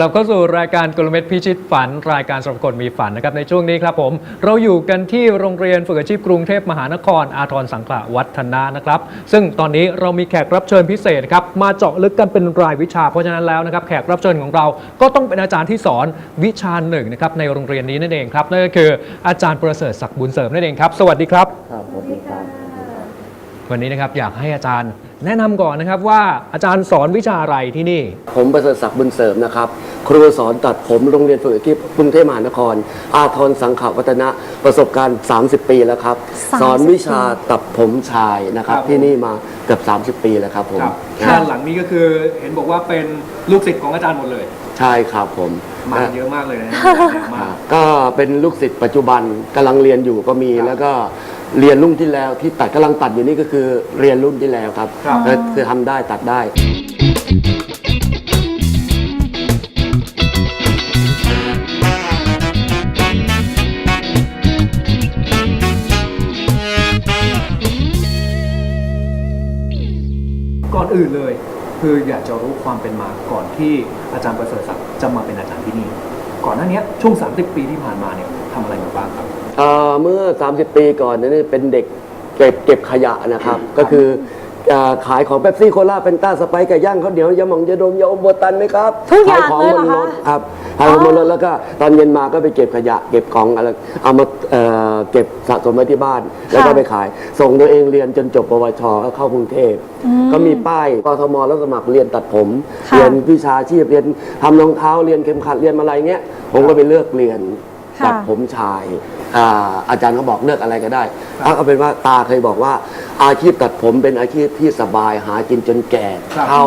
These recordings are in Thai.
กลับเข้าสู่รายการกลเม็ดพิชิตฝัน รายการสำหรับคนมีฝันนะครับในช่วงนี้ครับผมเราอยู่กันที่โรงเรียนฝึกอาชีพกรุงเทพมหานคร อาทรสังขละวัฒนะนะครับ ซึ่งตอนนี้เรามีแขกรับเชิญพิเศษครับมาเจาะลึกกันเป็นรายวิชาเพราะฉะนั้นแล้วนะครับแขกรับเชิญของเราก็ต้องเป็นอาจารย์ที่สอนวิชาหนึ่งนะครับในโรงเรียนนี้นั่นเองครับนั่นก็คืออาจารย์ประเสริฐศักดิ์บุญเสริมนั่นเองครับสวัสดีครับ ครับผมครับวันนี้นะครับอยากให้อาจารย์แนะนำก่อนนะครับว่าอาจารย์สอนวิชาอะไรที่นี่ ผมประเสริฐศักดิ์บุญเสริมนะครับ ครูสอนตัดผมโรงเรียนฝึกอาชีพกรุงเทพมหานคร อาทรสังขวัฒนะประสบการณ์ 30 ปีแล้วครับ30สอนวิชาตัดผมชายนะครับครับ ที่นี่มาเกือบ30 ปีแล้วครับผมครับนะด้านหลังนี้ก็คือเห็นบอกว่าเป็นลูกศิษย์ของอาจารย์หมดเลย ใช่ครับผมมานะเยอะมากเลยนะอ่าก็เป็นลูกศิษย์ปัจจุบันกำลังเรียนอยู่ก็มีครับแล้วก็เรียนรุ่นที่แล้วที่ตัดกำลังตัดอยู่นี่ก็คือเรียนรุ่นที่แล้วครับครับก็คือทำได้ตัดได้ อนอื่นเลย คืออยากจะรู้ความเป็นมาก่อนที่อาจารย์ประเสริฐศักดิ์จะมาเป็นอาจารย์ที่นี่ ก่อนหน้านี้ช่วง 30 ปีที่ผ่านมาเนี่ยทำอะไรมาบ้างครับ เอ่อเมื่อ 30 ปีก่อนเนยนี่เป็นเด็กเก็บเก็บขยะนะครับ ก็คือเอ่อขายของเป๊ปซี่โคลาเป็นต้าสไปซ์ไก่ย่างข้าวเหนียวยาหม่องยาดมยาอมโบตันไหมครับทุกอย่างขของเลยบเหรนอรคะถครับ ขายของบนรถแล้วก็ตอนเย็นมาก็ไปเก็บขยะ เก็บของอะไรเอามาเอ่อเก็บสะสมไว้ที่บ้าน แล้วก็ไปขาย ส่งตัวเองเรียนจนจบปวชก็เข้ากรุงเทพก็มีป้ายกทมแล้วสมัครเรียนตัดผม ค่ะ เรียนวิชาชีพเรียนทำรองเท้าเรียนเข็มขัดเรียนอะไรเงี้ยผมก็ไปเลือกเรียน ค่ะ ตัดผมชายอ่าอาจารย์เขาบอกเลือกอะไรก็ได้ถ้าเอาเป็นว่าตาเคยบอกว่า อาชีพตัดผมเป็นอาชีพที่สบายหากินจนแก่ครับเท่า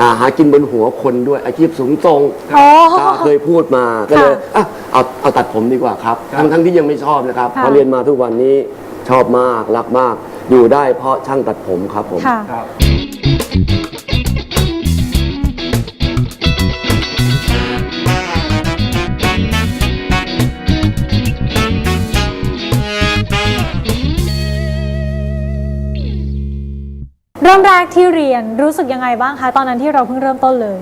อ่าหากินบนหัวคนด้วยอาชีพสูงทรงโอ้ตาเคยพูดมาก็เลยอะเอาเอาตัดผมดีกว่าครับครับทั้งทั้งที่ยังไม่ชอบนะครับค่ะ พอเรียนมาทุกวันนี้ชอบมากรักมาก อยู่ได้เพราะช่างตัดผมครับผม ค่ะ ครับ ที่เรียนรู้สึกยังไงบ้างคะ ตอนนั้นที่เราเพิ่งเริ่มต้นเลย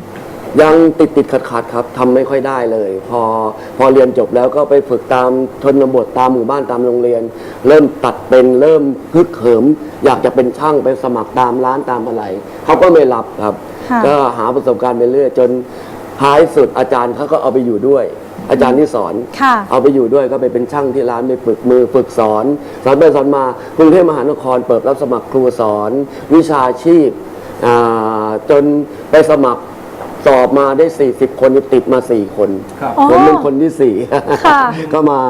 ยังติดติดขัดขัดๆครับทำไม่ค่อยได้เลย พอพอเรียนจบแล้วก็ไปฝึกตามชนบทตามหมู่บ้านตามโรงเรียน เริ่มตัดเป็นเริ่มฮึกเหิม อยากจะเป็นช่างไปสมัครตามร้านตามอะไรเขาก็ไม่รับครับ ค่ะ ก็หาประสบการณ์ไปเรื่อยจนท้ายสุดอาจารย์เขาก็เอาไปอยู่ด้วย อาจารย์ที่สอน ค่ะ เอาไปอยู่ด้วยก็ไปเป็นช่างที่ร้านไปฝึกมือฝึกสอน สอนไปสอนมากรุงเทพมหานครเปิดรับสมัครครูสอน วิชาชีพอ่าจนไปสมัครสอบมาได้ 40 คนติดมา 4 คนครับอ๋อผมเป็นคนที่ค่ะ4ก็มา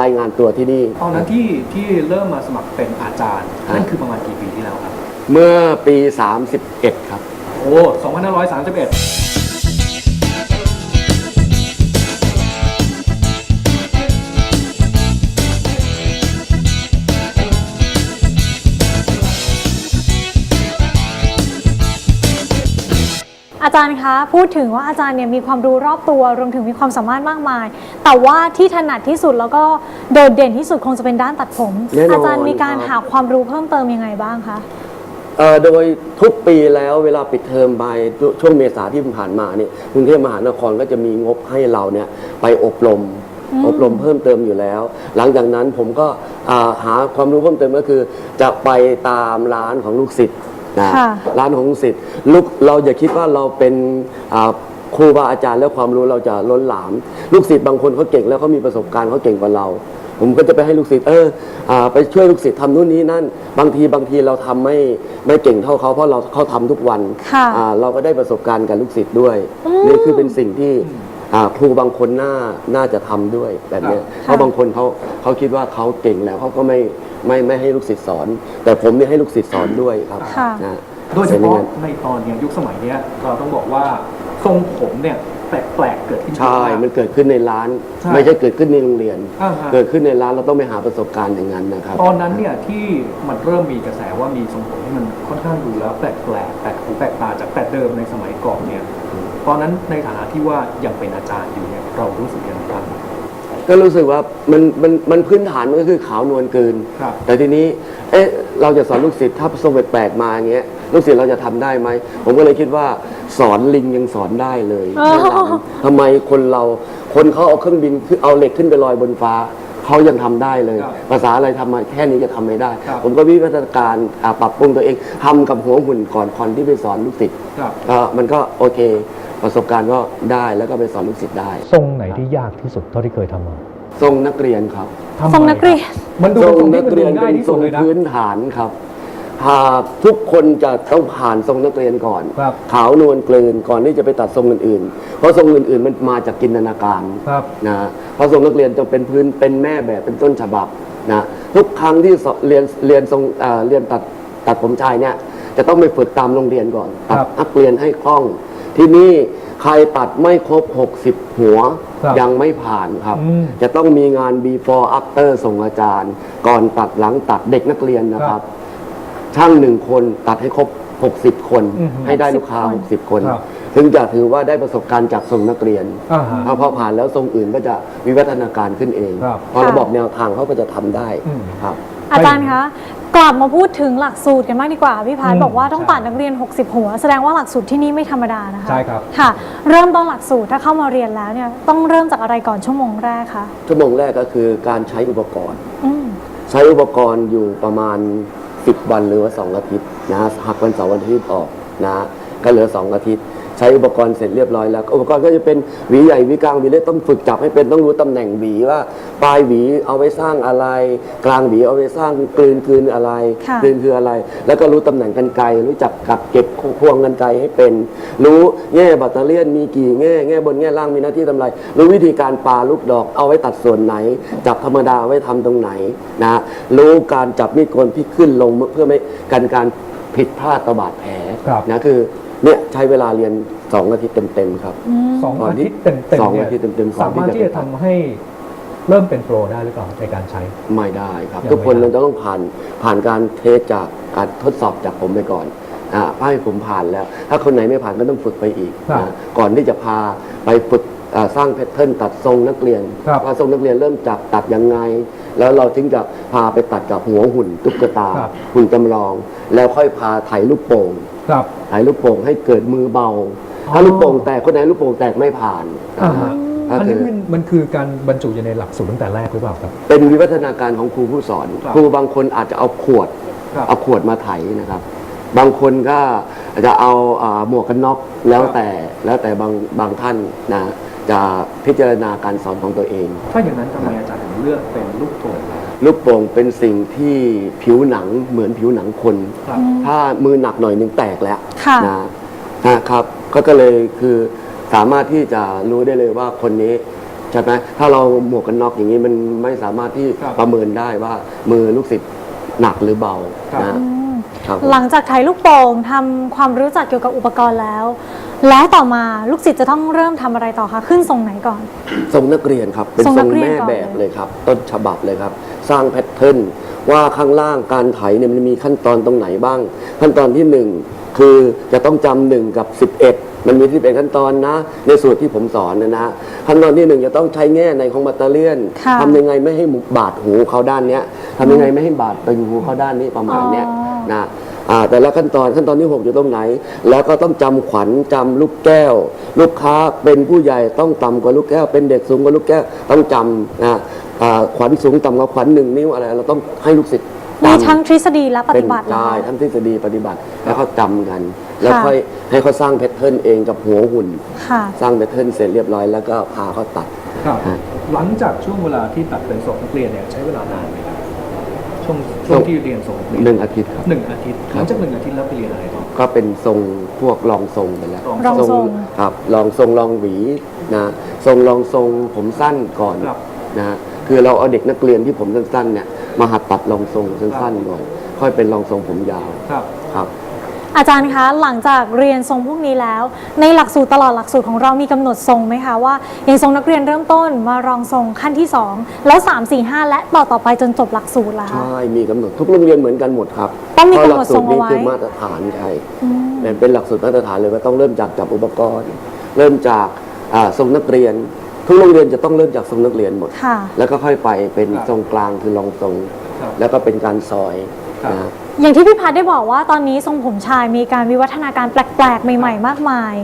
รายงานตัวที่นี่ ตอนนั้นที่ที่เริ่มมาสมัครเป็นอาจารย์ครับนั่นคือประมาณกี่ปีที่แล้วครับ เมื่อปี 31 ครับ โอ้2531 จารย์คะพูดถึงว่าอาจารย์เนี่ยมีความรู้รอบตัวรวมถึงมีความสามารถมากมาย แต่ว่าที่ถนัดที่สุดแล้วก็โดดเด่นที่สุดคงจะเป็นด้านตัดผม แน่นอนอาจารย์มีการครับหาความรู้เพิ่มเติมยังไงบ้างคะ เอ่อโดยทุกปีแล้วเวลาปิดเทอมไปช่วงเมษาที่ผ่านมาเนี่ยกรุงเทพมหานครก็จะมีงบให้เราเนี่ยไปอบรมอืมอบรมเพิ่มเติมอยู่แล้ว หลังจากนั้นผมก็อ่าหาความรู้เพิ่มเติมก็คือ จะไปตามร้านของลูกศิษย์ นะค่ะร้านของลูกศิษย์ลูกเราอย่าคิดว่าเราเป็นอ่าครูบาอาจารย์แล้วความรู้เราจะล้นหลาม ลูกศิษย์บางคนเขาเก่งแล้วเขามีประสบการณ์เขาเก่งกว่าเรา ผมก็จะไปให้ลูกศิษย์เอออาไปช่วยลูกศิษย์ทำนู่นนี้นั่น บางทีบางทีเราทำไม่ไม่เก่งเท่าเขาเพราะเราเขาทำทุกวันค่ะอ่าเราก็ได้ประสบการณ์กับลูกศิษย์ด้วยอืมนี่คือเป็นสิ่งที่อ่าครูบางคนน่าน่าจะทำด้วยแบบเนี้ยค่ะเพราะบางคนเขาเขาคิดว่าเขาเก่งแล้วเขาก็ไม่ ไม่ไม่ให้ลูกศิษย์สอน แต่ผมเนี่ยให้ลูกศิษย์สอนด้วยครับค่ะ นะโดยเฉป็นองพาะนั้นในตอนเนี้ยยุคสมัยเนี้ยเราต้องบอกว่าทรงผมเนี่ยแปลกๆเกิดขึ้นเยอะใช่ มาก มันเกิดขึ้นในร้าน ใช่ไม่ใช่เกิดขึ้นในโรงเรียน อ่าฮะ เกิดขึ้นในร้านเราต้องไปหาประสบการณ์อย่างนั้นนะครับ ตอนนั้นเนี่ยที่มันเริ่มมีกระแสว่ามีทรงผมที่มันค่อนข้างดูแล้วแปลกๆแปลกหูแปลกตาจากแต่เดิมในสมัยก่อนเนี่ย ตอนนั้นในฐานะที่ว่ายังเป็นอาจารย์อยู่เนี่ยเรารู้สึกยังไงบ้าง ก็รู้สึกว่ามันมันมันพื้นฐานมันก็คือขาวนวลเกิน ครับ แต่ทีนี้เอ๊ะเราจะสอนลูกศิษย์ถ้าทรงแปลกๆมาอย่างเงี้ยลูกศิษย์เราจะทำได้ไหม ผมก็เลยคิดว่าสอนลิงยังสอนได้เลยอ๋อ ไม่หลังทำไมคนเราคนเขาเอาเครื่องบินคือเอาเหล็กขึ้นไปลอยบนฟ้าเขายังทำได้เลย ครับภาษาอะไรทำมาแค่นี้จะทำไม่ได้ ครับ ผมก็วิวัฒนาการอ่าปรับปรุงตัวเองทำกับหัวหุ่นก่อนก่อนที่ไปสอนลูกศิษย์ ครับ ก็มันก็โอเค ประสบการณ์ก็ได้แล้วก็ไปสอนลูกศิษย์ได้ ทรงไหนที่ยากที่สุดเท่าที่เคยทำมาทรงนักเรียนครับทำไมทรงนักเรียนครับมันดูทเป็นทรงที่รงนักมันเรีดูยนง่ายเป็นที่ทสุรดงเลยนะ พื้นฐานครับหากทุกคนจะต้องผ่านทรงนักเรียนก่อน ครับ ขาวนวลกลืนก่อนที่จะไปตัดทรงอื่นๆ เพราะทรงอื่นๆ มันมาจากจินตนาการ ครับ นะเพราะทรงนักเรียนจะเป็นพื้นเป็นแม่แบบเป็นต้นฉบับนะทุกครั้งที่สเรียนเรียนทรงเอ่อเรียนตัดตัดผมชายเนี่ยจะต้องไปฝึกตามโรงเรียนก่อนตัดครับ นักเรียนให้คล่อง ที่นี่ใครตัดไม่ครบ 60 หัวครับยังไม่ผ่านครับ อืมจะต้องมีงาน before after ส่งอาจารย์ ก่อนตัดหลังตัดเด็กนักเรียนนะครับช่างหนึ่งคนตัดให้ครบ 60 คน อือฮึให้ได้ลูกค้า 60 60คน ครับถึงจะถือว่าได้ประสบการณ์จากทรงนักเรียนอ่าฮะถ้าพอผ่านแล้วทรงอื่นก็จะวิวัฒนาการขึ้นเอง ครับเพราะระบบแนวทางเขาก็จะทำได้อืม ครับ อาจารย์คะกลับมาพูดถึงหลักสูตรกันมากดีกว่าพี่พัฒอืน์มบอกว่าต้องใช่ตัดนักเรียน 60 หัว แสดงว่าหลักสูตรที่นี่ไม่ธรรมดานะคะใช่ครับค่ะ เริ่มต้นหลักสูตรถ้าเข้ามาเรียนแล้วเนี่ยต้องเริ่มจากอะไรก่อนชั่วโมงแรกคะชั่วโมงแรกก็คือการใช้อุปกรณ์อืมใช้อุปกรณ์อยู่ประมาณ 10 วันหรือว่า2อาทิตย์นะฮะหักวันเสาร์วันอาทิตย์ออกนะฮะก็เหลือ 2 อาทิตย์ ใช้อุปกรณ์เสร็จเรียบร้อยแล้ว อุปกรณ์ก็จะเป็นหวีใหญ่หวีกลางหวีเล็กต้องฝึกจับให้เป็นต้องรู้ตำแหน่งหวีว่าปลายหวีเอาไว้สร้างอะไร กลางหวีเอาไว้สร้างกลืนกลืนอะไรค่ะ กลืนคืออะไร แล้วก็รู้ตำแหน่งกันไกรรู้จักกับเก็บพวงกันไกรให้เป็น รู้แง่แบัตเตอเลียนมีกี่แง่แง่บนแง่ล่างมีหน้าที่ทำอะไรรู้วิธีการปาลูกดอกเอาไว้ตัดส่วนไหน จับธรรมดาเอาไว้ทำตรงไหนนะรู้การจับมีดโกนที่ขึ้นลงเพื่อไม่กันการผิดพลาดตะบาดแผลครับ นะคือ เนี่ยใช้เวลาเรียนสองอาทิตย์เต็มๆครับ สองก่อนอาที่ทิตย์เต็มๆสองนี่ยอาทิตย์เต็มๆก่อนสามารถที่จะที่จะทำให้เริ่มเป็นโปรได้หรือเปล่าในการใช้ ไม่ได้ครับ ยังทุกคนไม่ได้เราจะต้องผ่านผ่านการเทสจากการทดสอบจากผมไปก่อนอ่าให้ผมผ่านแล้ว ถ้าคนไหนไม่ผ่านก็ต้องฝึกไปอีกครับนะก่อนที่จะพาไปฝึกอ่าสร้างแพทเทิร์นตัดทรงนักเรียนครับ ว่าทรงนักเรียนเริ่มจากตัดยังไง แล้วเราถึงจะพาไปตัดกับหัวหุ่นตุ๊กตา ครับ หุ่นจำลอง แล้วค่อยพาถ่ายลูกโป่ง ครับถ่ายลูกโป่งให้เกิดมือเบาอ๋อถ้าลูกโป่งแตกคนไหนลูกโป่งแตกไม่ผ่านอ่าฮะก็อันคืนี้อมันมันคือการบรรจุอยู่ในหลักสูตรตั้งแต่แรกหรือเปล่าครับ เป็นวิวัฒนาการของครูผู้สอน ครับครูบางคนอาจจะเอาขวด ครับ เอาขวดมาไถนะครับ บางคนก็จะเอาอ่าหมวกกันน็อกแล้วครับแต่แล้วแต่บางบางท่านนะจะพิจารณาการสอนของตัวเอง ถ้าอย่างนั้นทำไมอาจารย์ถึงเลือกเป็นลูกโป่ง ล่ะลูกโป่งเป็นสิ่งที่ผิวหนังเหมือนผิวหนังคนครับถ้ามือหนักหน่อยหนึงแตกแล้วค่ะนะนะครับก็ก็เลยคือสามารถที่จะรู้ได้เลยว่าคนนี้ใช่ไหมถ้าเราหมวกกันน็อกอย่างนี้มันไม่สามารถที่ครับ ประเมินได้ว่ามือลูกศิษย์หนักหรือเบาครับนะอืมครับผม หลังจากถ่ายลูกโป่งทำความรู้จักเกี่ยวกับอุปกรณ์แล้ว แล้วต่อมาลูกศิษย์จะต้องเริ่มทำอะไรต่อคะขึ้นทรงไหนก่อน ทรงนักเรียนครับเป็นทรงทนัรงกเรียนแม่ก่อน แบบเลยเลยครับ ต้นฉบับเลยครับ สร้างแพทเทิร์นว่าข้างล่างการไถเนี่ยมันมีขั้นตอนตรงไหนบ้าง ขั้นตอนที่หนึ่งคือจะต้องจำหนึ่งกับ11มันมีที่เป็นขั้นตอนนะ ในสูตรที่ผมสอนนะนะขั้นตอนที่หนึ่งจะต้องใช้แง่ในของบัตเตอเลียนค่ะ ทำยังไงไม่ให้บาดหูเขาด้านเนี้ยทำยังไงไม่ให้บาดตึงหูเขาด้านนี้ประมาณเนี้ยอ๋อนะอ่า แต่ละขั้นตอนขั้นตอนที่ 6 อยู่ตรงไหน แล้วก็ต้องจำขวัญจำลูกแก้ว ลูกค้าเป็นผู้ใหญ่ต้องต่ำกว่าลูกแก้ว เป็นเด็กสูงกว่าลูกแก้วต้องจำนะอ่าขวัญสูงต่ำกว่าขวัญหนึ่งนิ้วอะไรเราต้องให้ลูกศิษย์มีจำทั้งทฤษฎีและปเป็นฏิบัติเหรอได้คะทั้งทฤษฎีปฏิบัติแล้วเขาจำกัน แล้วค่ะค่อยให้เขาสร้างแพทเทิร์นเองกับหัวหุ่นค่ะสร้างแพทเทิร์นเสร็จเรียบร้อยแล้วก็พาเขาตัดครับฮะหลังจากช่วงเวลาที่ตัดเป็นศพนักเรียนเนี่ยใช้เวลานานไหมครับ ช่วงช่วงที่เรียนศพนักเรียนหนึ่งอาทิตย์ครับหนึ่งอาทิตย์ครับหลังจากหนึ่งอาทิตย์แล้วไปเรียนอะไรต่อก็เป็นทรงพวกรองทรงไปแล้วรองทรงครับรองทรงรองหวีนะทรงรองทรงผมสั้นก่อนครับนะฮะคือเราเอาเด็กนักเรียนที่ผมสั้นๆเนี่ยมาหัดตัดรองทรงสั้นๆก่อนค่อยเป็นรองทรงผมยาวครับครับ อาจารย์คะหลังจากเรียนทรงพวกนี้แล้ว ในหลักสูตรตลอดหลักสูตรของเรามีกำหนดทรงไหมคะว่าอย่างทรงนักเรียนเริ่มต้นมารองทรงขั้นที่ 2 แล้ว 3 4 5 และต่อต่อไปจนจบหลักสูตรละคะใช่มีกำหนดทุกโรงเรียนเหมือนกันหมดครับต้องมีเพราะกำหนดทรงหลักสูตรนี้เอาไว้คือมาตรฐานใช่อืมแต่เป็นหลักสูตรมาตรฐานเลยว่าต้องเริ่มจากจับอุปกรณ์ เริ่มจากอ่าทรงนักเรียนทุกโรงเรียนจะต้องเริ่มจากทรงนักเรียนหมดค่ะแล้วก็ค่อยไปเป็นครับทรงกลางคือรองทรงครับแล้วก็เป็นการซอยครับนะ อย่างที่พี่พัฒน์ได้บอกว่าตอนนี้ทรงผมชายมีการวิวัฒนาการแปลกๆ ใหม่ ๆ มากมาย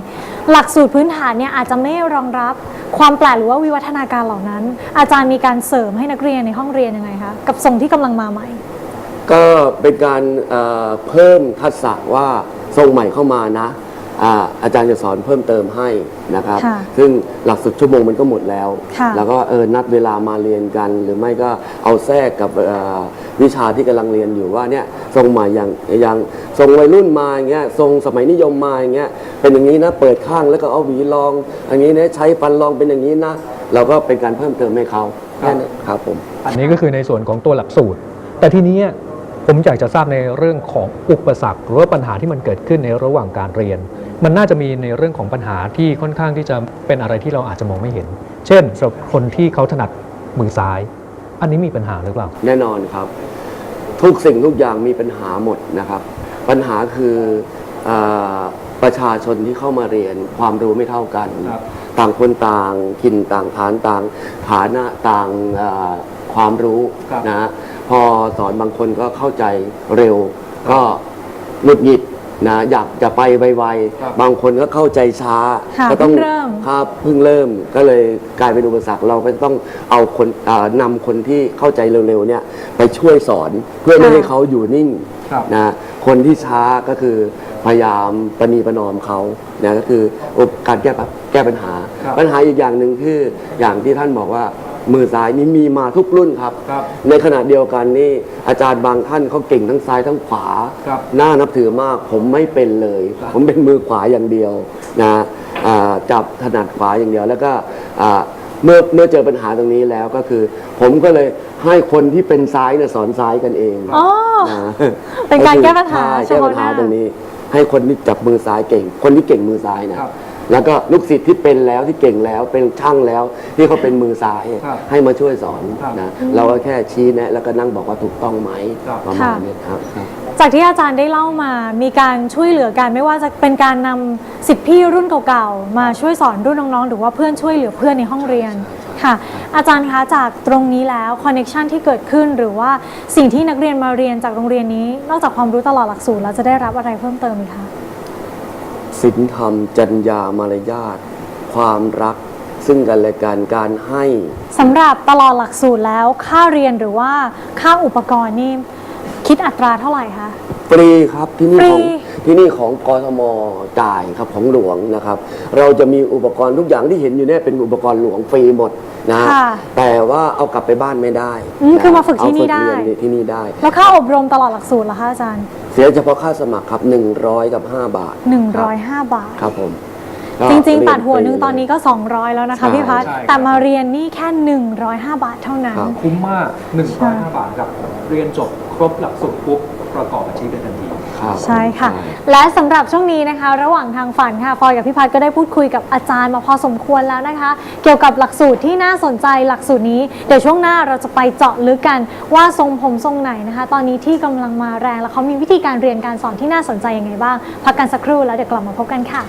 หลักสูตรพื้นฐานเนี่ยอาจจะไม่รองรับความแปลกหรือว่าวิวัฒนาการเหล่านั้น อาจารย์มีการเสริมให้นักเรียนในห้องเรียนยังไงคะกับทรงที่กำลังมาใหม่ ก็เป็นการเพิ่มทักษะว่าทรงใหม่เข้ามานะ อาอาจารย์จะสอนเพิ่มเติมให้นะครับ ค่ะซึ่งหลักสูตรชั่วโมงมันก็หมดแล้ว ค่ะแล้วก็เออนัดเวลามาเรียนกัน หรือไม่ก็เอาแทรกกับเอ่อวิชาที่กำลังเรียนอยู่ว่าเนี่ยทรงใหม่อย่างอย่างทรงวัยรุ่นมาอย่างเงี้ยทรงสมัยนิยมมาอย่างเงี้ยเป็นอย่างนี้นะเปิดข้างแล้วก็เอาหวีรองอย่างนี้นะใช้ฟันรองเป็นอย่างนี้นะเราก็เป็นการเพิ่มเติมให้เขาแค่นั้นครับผม อันนี้ก็คือในส่วนของตัวหลักสูตร แต่ทีนี้ผมอยากจะทราบในเรื่องของอุปสรรคหรือว่าปัญหาที่มันเกิดขึ้นในระหว่างการเรียน มันน่าจะมีในเรื่องของปัญหาที่ค่อนข้างที่จะเป็นอะไรที่เราอาจจะมองไม่เห็น เช่นสำหรับคนที่เขาถนัดมือซ้าย อันนี้มีปัญหาหรือเปล่า แน่นอนครับ ทุกสิ่งทุกอย่างมีปัญหาหมดนะครับ ปัญหาคือเออประชาชนที่เข้ามาเรียนความรู้ไม่เท่ากันครับต่างคนต่างถิ่นต่างฐานต่างฐานะต่างเอ่อความรู้ครับ นะฮะพอสอนบางคนก็เข้าใจเร็ว ก็หงุดหงิด นะอยากจะไปไวครับๆบางคนก็เข้าใจช้าค่ะก็ต้องเพิ่งเริ่ม ครับเพิ่งเริ่มก็เลยกลายเป็นอุปสรรคเราก็ต้องเอาคนอ่านำคนที่เข้าใจเร็วๆเนี่ยไปช่วยสอนเพื่อไม่ให้เขาอยู่นิ่งครับ นะคนที่ช้าก็คือพยายามประนีประนอมเขานะก็คือการแก้ปัญแก้ปัญหาครับปัญหาอีกอย่างหนึ่งคืออย่างที่ท่านบอกว่า มือซ้ายนี้มีมาทุกรุ่นครับ ครับในขณะเดียวกันนี่อาจารย์บางท่านเขาเก่งทั้งซ้ายทั้งขวา ครับน่านับถือมากผมไม่เป็นเลย ครับ ผมเป็นมือขวาอย่างเดียวนะอ่าจับถนัดขวาอย่างเดียวแล้วก็อ่าเมื่อเมื่อเจอปัญหาตรงนี้แล้วก็คือ ผมก็เลยให้คนที่เป็นซ้ายเนี่ยสอนซ้ายกันเองอ๋อ นะเป็นการแก้ปัญหาใช่แก้ปัญหาเฉพาะหน้า ตรงนี้ ให้คนที่จับมือซ้ายเก่ง คนที่เก่งมือซ้ายนะครับ แล้วก็ลูกศิษย์ที่เป็นแล้วที่เก่งแล้วเป็นช่างแล้ว ที่เขาเป็นมือซ้ายครับให้มาช่วยสอนครับนะเราก็แค่ชี้แนะแล้วก็นั่งบอกว่าถูกต้องไหมครับ ประมาณนี้ครับครับ จากที่อาจารย์ได้เล่ามา มีการช่วยเหลือกันไม่ว่าจะเป็นการนำสิทธิพี่รุ่นเก่าๆ มาช่วยสอนรุ่นน้องๆ หรือว่าเพื่อนช่วยเหลือเพื่อนในห้องเรียนค่ะ อาจารย์คะจากตรงนี้แล้วคอนเน็ชันที่เกิดขึ้นหรือว่าสิ่งที่นักเรียนมาเรียนจากโรงเรียนนี้ นอกจากความรู้ตลอดหลักสูตรแล้วจะได้รับอะไรเพิ่มเติมอีกคะ ศีลธรรม จัญญามารยาทความรัก ซึ่งกันและกันการให้สำหรับตลอดหลักสูตรแล้วค่าเรียนหรือว่าค่าอุปกรณ์นี่คิดอัตราเท่าไหร่คะ ฟรีครับที่นี่ฟรีของที่นี่ของกทมจ่ายครับของหลวงนะครับ เราจะมีอุปกรณ์ทุกอย่างที่เห็นอยู่เนี่ยเป็นอุปกรณ์หลวงฟรีหมดนะค่ะแต่ว่าเอากลับไปบ้านไม่ได้อืมนะคือมาฝึกที่นี่เอาได้เรียที่นี่ได้ แล้วค่าอบรมตลอดหลักสูตรล่ะคะอาจารย์ เสียเฉพาะค่าสมัครครับ 100 กับ 5 บาท105 บาท ครับผมก็จริงเยๆตัดหัวหนึ่งฟตอนนี้ก็ 200 แล้วนะคะใช่พี่พัฒน์ใช่ครับ แต่มาเรียนนี่แค่ 105 บาทเท่านั้น ครับ คุ้มมาก105บาทครับเรียนจบครบหลักสูตรปุ๊บ ประกอบอาชีพได้ทันที ครับใช่ค่ะใช่และสำหรับช่วงนี้นะคะ ระหว่างทางฝันค่ะฟอยกับพี่พัฒน์ก็ได้พูดคุยกับอาจารย์มาพอสมควรแล้วนะคะ เกี่ยวกับหลักสูตรที่น่าสนใจหลักสูตรนี้ เดี๋ยวช่วงหน้าเราจะไปเจาะลึกกันว่าทรงผมทรงไหนนะคะ ตอนนี้ที่กำลังมาแรงแล้วเขามีวิธีการเรียนการสอนที่น่าสนใจยังไงบ้าง พักกันสักครู่แล้วเดี๋ยวกลับมาพบกันค่ะ